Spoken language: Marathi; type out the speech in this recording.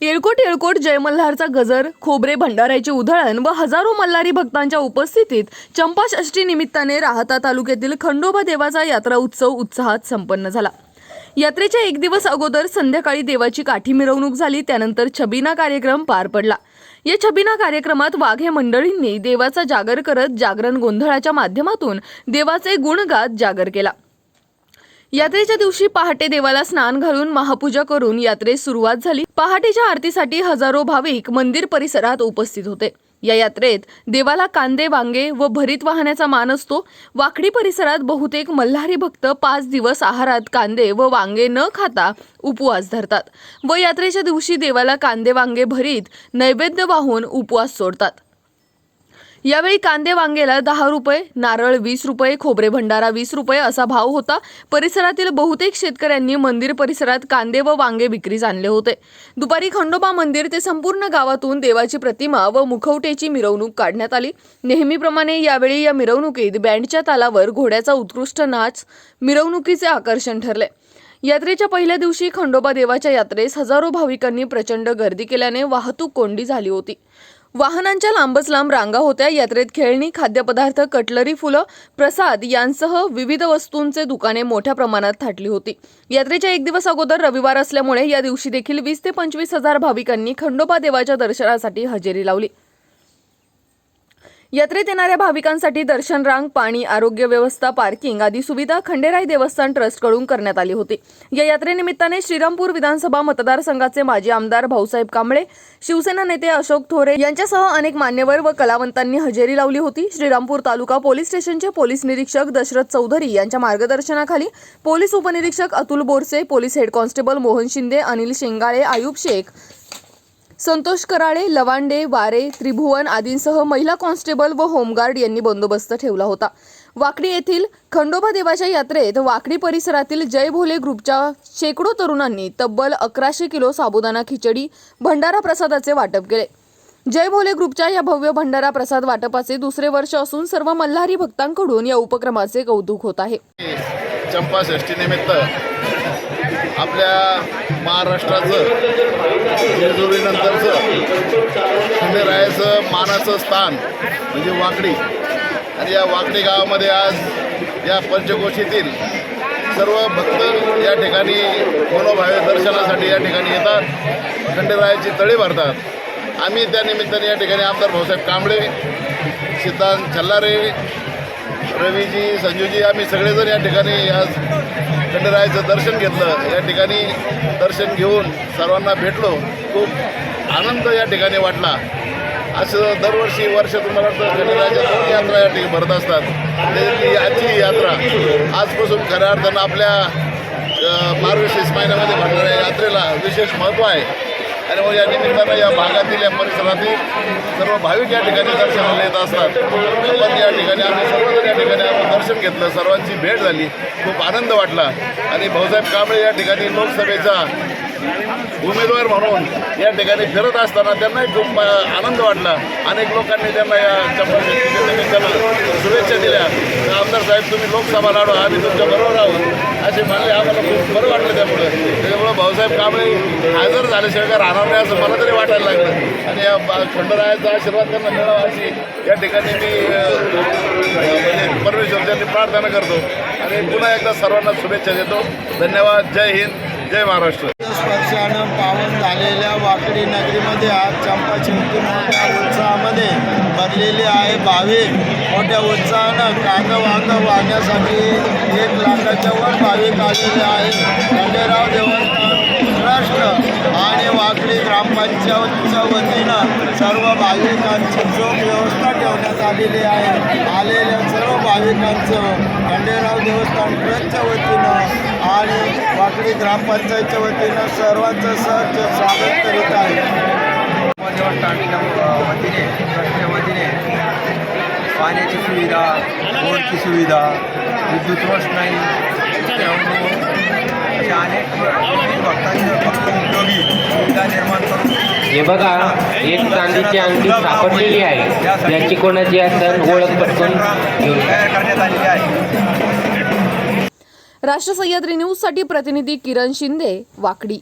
येळकोट येळकोट जयमल्हारचा गजर खोबरे भंडाऱ्याचे उधळण व हजारो मल्हारी भक्तांच्या उपस्थितीत चंपाषष्ठी निमित्ताने राहता तालुक्यातील खंडोबा देवाचा यात्रा उत्सव उत्साहात संपन्न झाला. यात्रेच्या एक दिवस अगोदर संध्याकाळी देवाची काठी मिरवणूक झाली त्यानंतर छबिना कार्यक्रम पार पडला. या छबिना कार्यक्रमात वाघे मंडळींनी देवाचा जागर करत जागरण गोंधळाच्या माध्यमातून देवाचे गुण गात जागर केला. यात्रेच्या दिवशी पहाटे देवाला स्नान घालून महापूजा करून यात्रेस सुरुवात झाली. पहाटेच्या आरतीसाठी हजारो भाविक मंदिर परिसरात उपस्थित होते. या यात्रेत देवाला कांदे वांगे व भरीत वाहण्याचा मान असतो. वाकडी परिसरात बहुतेक मल्हारी भक्त पाच दिवस आहारात कांदे व वांगे न खाता उपवास धरतात व यात्रेच्या दिवशी देवाला कांदे वांगे भरीत नैवेद्य वाहून उपवास सोडतात. यावेळी कांदे वांगेला दहा रुपये नारळ वीस रुपये खोबरे भंडारा वीस रुपये असा भाव होता. परिसरातील बहुतेक शेतकऱ्यांनी मंदिर परिसरात कांदे व वांगे विक्रीस आणले होते. दुपारी खंडोबा मंदिर ते संपूर्ण गावातून देवाची प्रतिमा व मुखवटेची मिरवणूक काढण्यात आली. नेहमीप्रमाणे यावेळी या मिरवणुकीत बँडच्या तालावर घोड्याचा उत्कृष्ट नाच मिरवणुकीचे आकर्षण ठरले. यात्रेच्या पहिल्या दिवशी खंडोबा देवाच्या यात्रेस हजारो भाविकांनी प्रचंड गर्दी केल्याने वाहतूक कोंडी झाली होती. वाहनांच्या लांबच लांब रांगा होत्या. यात्रेत खेळणी खाद्यपदार्थ कटलरी फुलं प्रसाद यांसह विविध वस्तूंचे दुकाने मोठ्या प्रमाणात थाटली होती. यात्रेच्या एक दिवस अगोदर रविवार असल्यामुळे या दिवशी देखील वीस ते पंचवीस हजार भाविकांनी खंडोबा देवाच्या दर्शनासाठी हजेरी लावली. यात्रेत येणाऱ्या भाविकांसाठी दर्शन रांग पाणी आरोग्य व्यवस्था पार्किंग आदी सुविधा खंडेराई देवस्थान ट्रस्टकडून करण्यात आली होती. या यात्रेनिमित्ताने श्रीरामपूर विधानसभा मतदारसंघाचे माजी आमदार भाऊसाहेब कांबळे शिवसेना नेते अशोक थोरे यांच्यासह अनेक मान्यवर व कलावंतांनी हजेरी लावली होती. श्रीरामपूर तालुका पोलीस स्टेशनचे पोलीस निरीक्षक दशरथ चौधरी यांच्या मार्गदर्शनाखाली पोलीस उपनिरीक्षक Atul Borse police head constable Mohan Shinde Anil Shengale Ayub Shaikh Santosh Karale Lawande Ware Tribhuvan आदींसह महिला कॉन्स्टेबल व होमगार्ड यांनी बंदोबस्त ठेवला होता. वाकडी येथील खंडोबा देवाच्या यात्रेत वाकडी परिसरातील जय भोले ग्रुपच्या शेकडो तरुणांनी तब्बल अकराशे किलो साबुदाणा खिचडी भंडारा प्रसादाचे वाटप केले. जय भोले ग्रुपच्या या भव्य भंडारा प्रसाद वाटपाचे दुसरे वर्ष असून सर्व मल्हारी भक्तांकडून या उपक्रमाचे कौतुक होत आहे. चंपाषष्ठीनिमित्त आपल्या महाराष्ट्राचं मानाचं स्थान म्हणजे वाकडी. आणि या वाकडी गावामध्ये आज या पंचकोशीतील सर्व भक्त या ठिकाणी मनोभावे दर्शनासाठी या ठिकाणी येतात खंडेरायाची तळी भरतात. आम्ही त्या निमित्ताने या ठिकाणी आमदार भाऊसाहेब कांबळे सिद्धांत छल्लारे रवीजी संजूजी आम्ही सगळेजण या ठिकाणी आज खंडरायाचं दर्शन घेतलं. या ठिकाणी दर्शन घेऊन सर्वांना भेटलो. खूप आनंद या ठिकाणी वाटला. असं दरवर्षी वर्षातून मला वाटतं खंडरायाच्या दोन यात्रा या ठिकाणी भरत असतात. त्यातली आजची यात्रा. आजपासून खऱ्या अर्थानं आपल्या मार्गशीर्ष महिन्यामध्ये भरणाऱ्या यात्रेला विशेष महत्त्व आहे. आणि मग या निमित्तानं या भागातील या परिसरातील सर्व भाविक या ठिकाणी दर्शनाला येत असतात. पण या ठिकाणी आम्ही सर्वजण या ठिकाणी आपण दर्शन घेतलं सर्वांची भेट झाली. खूप आनंद वाटला. आणि भाऊसाहेब कांबळे या ठिकाणी लोकसभेचा उमेदवार म्हणून या ठिकाणी फिरत असताना त्यांनाही खूप आनंद वाटला. अनेक लोकांनी त्यांना या निमित्तानं शुभेच्छा दिल्या. तर आमदार साहेब तुम्ही लोकसभा लढवा आम्ही तुमच्या बरोबर आहोत. असे म्हणले आम्हाला खूप बरं वाटलं त्यामुळं. त्याच्यामुळं भाऊसाहेब कांबळे हजर झाल्याशिवाय काय राहणार नाही असं मला तरी वाटायला लागलं. आणि या खंडरायाचा आशीर्वाद त्यांना मिळावा अशी या ठिकाणी मी म्हणजे परमेश्वरच्या प्रार्थना करतो. आणि पुन्हा एकदा सर्वांना शुभेच्छा देतो. धन्यवाद. जय हिंद. जय महाराष्ट्र. स्पर्शानं पावन झालेल्या वाकडी नगरीमध्ये आज चंपाषष्ठी मोठ्या उत्साहामध्ये भरलेली आहे भाविक मोठ्या उत्साहानं कांदा वांदा वाहण्यासाठी एक लाखाच्या वर भाविक आलेले आहे खंडेराव देवस्थान ट्रस्ट आणि वाकडी ग्रामपंचायतच्या वतीनं सर्व भाविकांची चोख व्यवस्था ठेवण्यात आलेली आहे. आलेल्या सर्व भाविकांचं खंडेराव देवस्थान ट्रस्टच्या वतीनं वाकडी ग्रामपंचायतच्या वतीनं सर्वांचं सहज स्वागत करीत आहे. वतीने ट्रस्टच्या वतीने पाण्याची सुविधा रोडची सुविधा विद्युत रोषणाई त्यामुळं अशा अनेक गोष्टी भक्तांच्या भक्त उपयोगी सुविधा निर्माण करून हे बघा एक चांदीची अंगठी सापडलेली आहे. याची कोणाची असेल ओळख पटकन तयार करण्यात आलेली आहे. राष्ट्र सह्याद्री न्यूजसाठी प्रतिनिधी किरण शिंदे वाकडी.